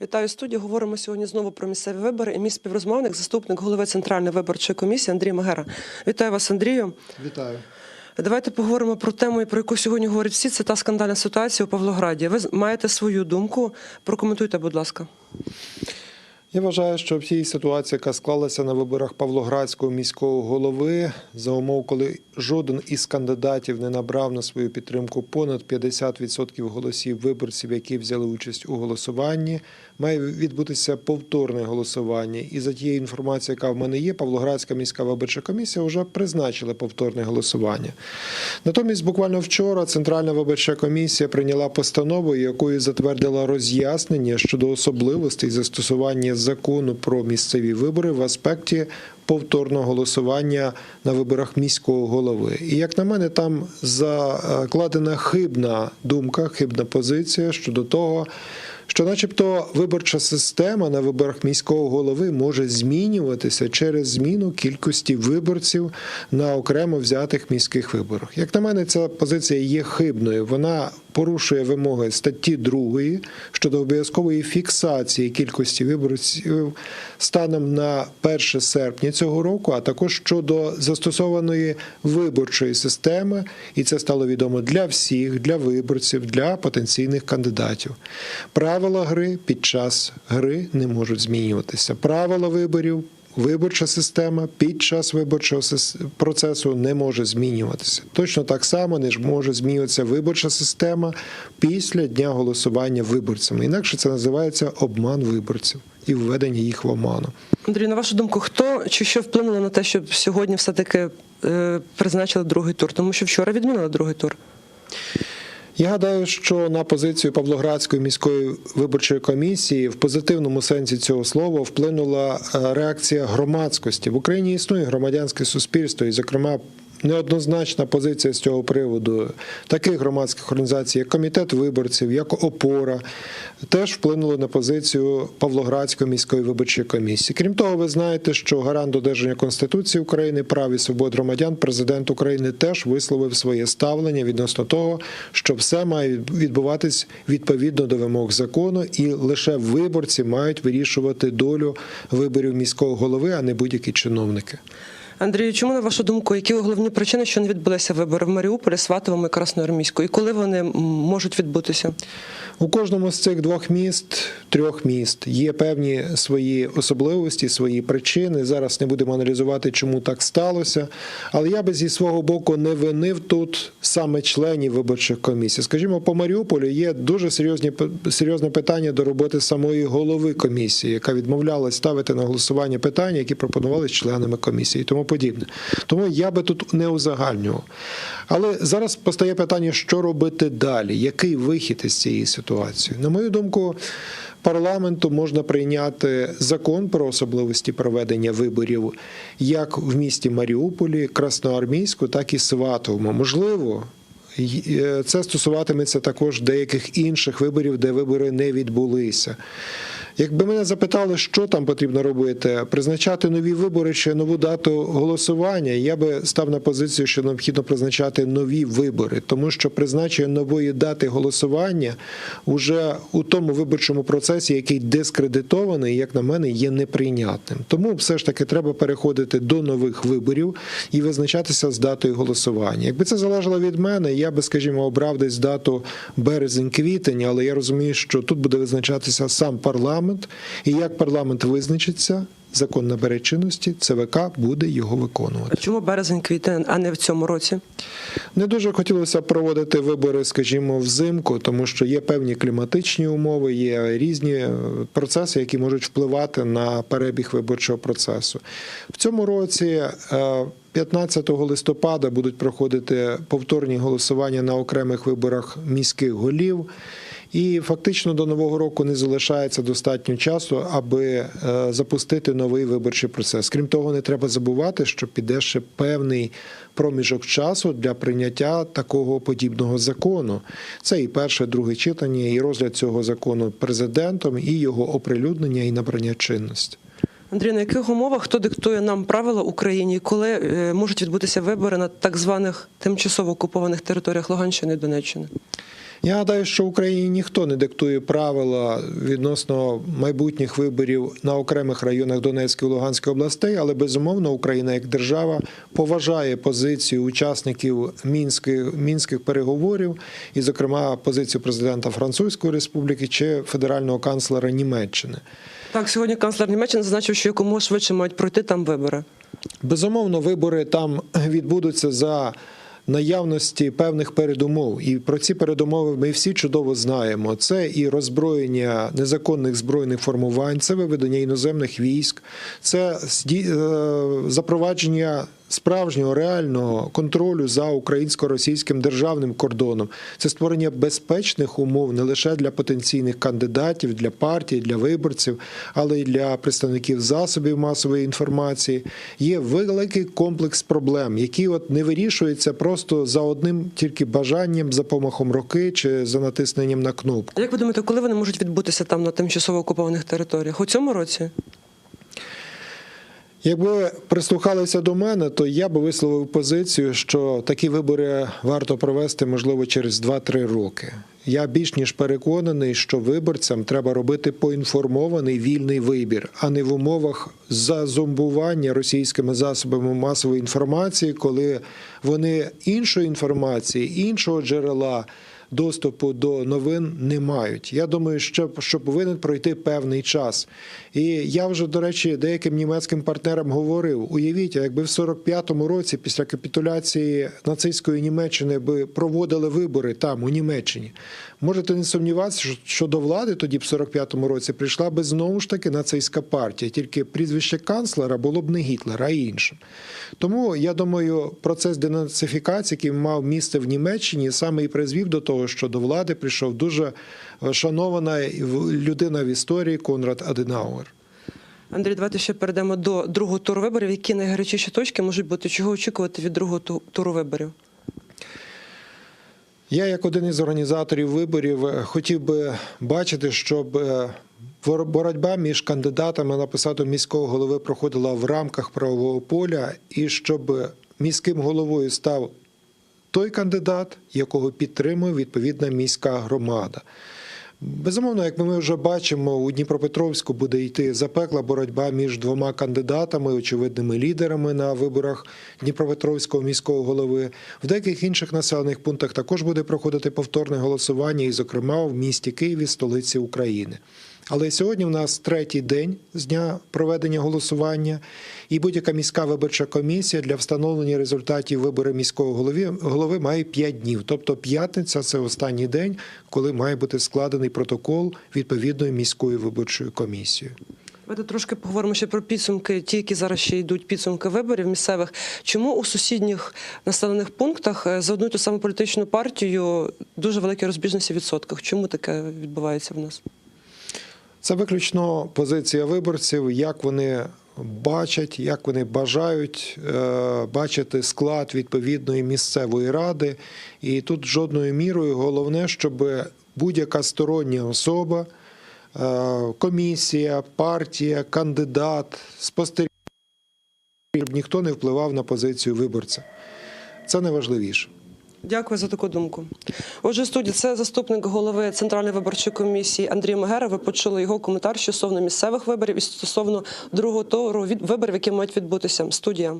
Вітаю студію. Говоримо сьогодні знову про місцеві вибори. І мій співрозмовник, заступник голови Центральної виборчої комісії Андрій Магера. Вітаю вас, Андрію. Вітаю. Давайте поговоримо про тему, про яку сьогодні говорять всі. Це та скандальна ситуація у Павлограді. Ви маєте свою думку. Прокоментуйте, будь ласка. Я вважаю, що в цій ситуації, яка склалася на виборах Павлоградського міського голови, за умов, коли жоден із кандидатів не набрав на свою підтримку понад 50% голосів виборців, які взяли участь у голосуванні, має відбутися повторне голосування. І за тією інформацією, яка в мене є, Павлоградська міська виборча комісія вже призначила повторне голосування. Натомість, буквально вчора Центральна виборча комісія прийняла постанову, якою затвердила роз'яснення щодо особливостей застосування закону про місцеві вибори в аспекті повторного голосування на виборах міського голови. І як на мене, там закладена хибна думка, хибна позиція щодо того. Що, начебто, виборча система на виборах міського голови може змінюватися через зміну кількості виборців на окремо взятих міських виборах. Як на мене, ця позиція є хибною. Вона порушує вимоги статті 2 щодо обов'язкової фіксації кількості виборців станом на 1 серпня цього року, а також щодо застосованої виборчої системи, і це стало відомо для всіх, для виборців, для потенційних кандидатів. Правила гри під час гри не можуть змінюватися. Правила виборів. Виборча система під час виборчого процесу не може змінюватися. Точно так само не може змінюватися виборча система після дня голосування виборцями. Інакше це називається обман виборців і введення їх в оману. Андрій, на вашу думку, хто чи що вплинуло на те, щоб сьогодні все-таки е, призначили другий тур? Тому що вчора відмінили другий тур. Я гадаю, що на позицію Павлоградської міської виборчої комісії в позитивному сенсі цього слова вплинула е, реакція громадськості. В Україні існує громадянське суспільство, і, зокрема, неоднозначна позиція з цього приводу таких громадських організацій, як комітет виборців, як опора, теж вплинули на позицію Павлоградської міської виборчої комісії. Крім того, ви знаєте, що гарант додержання Конституції України, прав і свобод громадян, президент України теж висловив своє ставлення відносно того, що все має відбуватись відповідно до вимог закону, і лише виборці мають вирішувати долю виборів міського голови, а не будь-які чиновники. Андрію, чому на вашу думку, які головні причини, що не відбулися вибори в Маріуполі, Сватовому і Красноармійську? І коли вони можуть відбутися? У кожному з цих двох міст, трьох міст, є певні свої особливості, свої причини. Зараз не будемо аналізувати, чому так сталося. Але я би зі свого боку не винив тут саме членів виборчих комісій. Скажімо, по Маріуполю є дуже серйозні серйозне питання до роботи самої голови комісії, яка відмовлялась ставити на голосування питання, які пропонували членами комісії тому подібне. Тому я би тут не узагальнював. Але зараз постає питання, що робити далі, який вихід із цієї ситуації. На мою думку, парламенту можна прийняти закон про особливості проведення виборів як в місті Маріуполі, Красноармійську, так і Сватовому. Можливо. е, Це стосуватиметься також деяких інших виборів, де вибори не відбулися. Якби мене запитали, що там потрібно робити, призначати нові вибори чи нову дату голосування, я би став на позицію, що необхідно призначати нові вибори, тому що призначення нової дати голосування уже у тому виборчому процесі, який дискредитований, як на мене, є неприйнятним. Тому все ж таки треба переходити до нових виборів і визначатися з датою голосування. Якби це залежало від мене, я би, скажімо, обрав десь дату березень-квітень, але я розумію, що тут буде визначатися сам парламент, і як парламент визначиться. Закон набере чинності, ЦВК буде його виконувати. Чому березень, квітень, а не в цьому році? Не дуже хотілося проводити вибори, скажімо, взимку, тому що є певні кліматичні умови, є різні е, процеси, які можуть впливати на перебіг виборчого процесу. В цьому році. е, 15 листопада будуть проходити повторні голосування на окремих виборах міських голів. І фактично до нового року не залишається достатньо часу, аби е, запустити новий виборчий процес. Крім того, не треба забувати, що піде ще певний проміжок часу для прийняття такого подібного закону. Це і перше, друге читання, і розгляд цього закону президентом, і його оприлюднення і набрання чинності. Андрій, на яких умовах хто диктує нам правила Україні, коли е, можуть відбутися вибори на так званих тимчасово окупованих територіях Луганщини і Донеччини? Я гадаю, що Україні ніхто не диктує правила відносно майбутніх виборів на окремих районах Донецької і Луганської областей, але безумовно Україна як держава поважає позицію учасників мінських, мінських переговорів, і, зокрема, позицію президента Французької Республіки чи федерального канцлера Німеччини. Так, сьогодні канцлер Німеччини зазначив, що якомога швидше мають пройти там вибори. Безумовно, вибори там відбудуться за наявності певних передумов. І про ці передумови ми всі чудово знаємо. Це і роззброєння незаконних збройних формувань, це виведення іноземних військ, це е, запровадження справжнього реального контролю за українсько-російським державним кордоном. Це створення безпечних умов не лише для потенційних кандидатів, для партій, для виборців, але й для представників засобів масової інформації. Є великий комплекс проблем, які от не вирішуються просто за одним тільки бажанням, за помахом руки чи за натисненням на кнопку. Як ви думаєте, коли вони можуть відбутися там на тимчасово окупованих територіях? У цьому році? Якби прислухалися до мене, то я би висловив позицію, що такі вибори варто провести, можливо, через 2-3 роки. Я більш ніж переконаний, що виборцям треба робити поінформований вільний вибір, а не в умовах зазомбування російськими засобами масової інформації, коли вони іншої інформації, іншого джерела доступу до новин не мають. Я думаю, що, що повинен пройти певний час. І я вже, до речі, деяким німецьким партнерам говорив: уявіть, якби в 45-му році, після капітуляції нацистської Німеччини, би проводили вибори там, у Німеччині. Можете не сумніватися, що- до влади тоді, в 45-му році, прийшла би знову ж таки нацистська партія, тільки прізвище канцлера було б не Гітлер, а іншим. Тому я думаю, процес денацифікації, який мав місце в Німеччині, саме і призвів до того, що до влади прийшов дуже шанована людина в історії Конрад Аденауер. Андрій, давайте ще перейдемо до другого туру виборів. Які найгарячіші точки можуть бути? Чого очікувати від другого туру виборів? Я, як один із організаторів виборів, е, хотів би бачити, щоб е, боротьба між кандидатами на посаду міського голови проходила в рамках правового поля, і щоб міським головою став той кандидат, якого підтримує відповідна міська громада. Безумовно, як ми вже бачимо, у Дніпропетровську буде йти запекла боротьба між двома кандидатами, очевидними лідерами на виборах Дніпропетровського міського голови. В деяких інших населених пунктах також буде проходити повторне голосування, і, зокрема, в місті Києві, столиці України. Але сьогодні в нас третій день з дня проведення голосування, і будь-яка міська виборча комісія для встановлення результатів вибору міського голови, голови має 5 днів. Тобто п'ятниця це останній день, коли має бути складений протокол відповідної міської виборчої комісії. Давайте трошки поговоримо ще про підсумки, ті, які зараз ще йдуть підсумки виборів місцевих. Чому у сусідніх населених пунктах е, за одну й ту саму політичну партію дуже великі розбіжності в відсотках? Чому таке відбувається в нас? Це виключно позиція виборців, як вони бачать, як вони бажають е, бачити склад відповідної місцевої ради. І тут жодною мірою головне, щоб будь-яка стороння особа, е, комісія, партія, кандидат, спостерігач, щоб ніхто не впливав на позицію виборця. Це найважливіше. Дякую за таку думку. Отже, студії це заступник голови Центральної виборчої комісії Андрій Мегера. Ви почули його коментар стосовно місцевих виборів і стосовно другого туру виборів, які мають відбутися. Студія.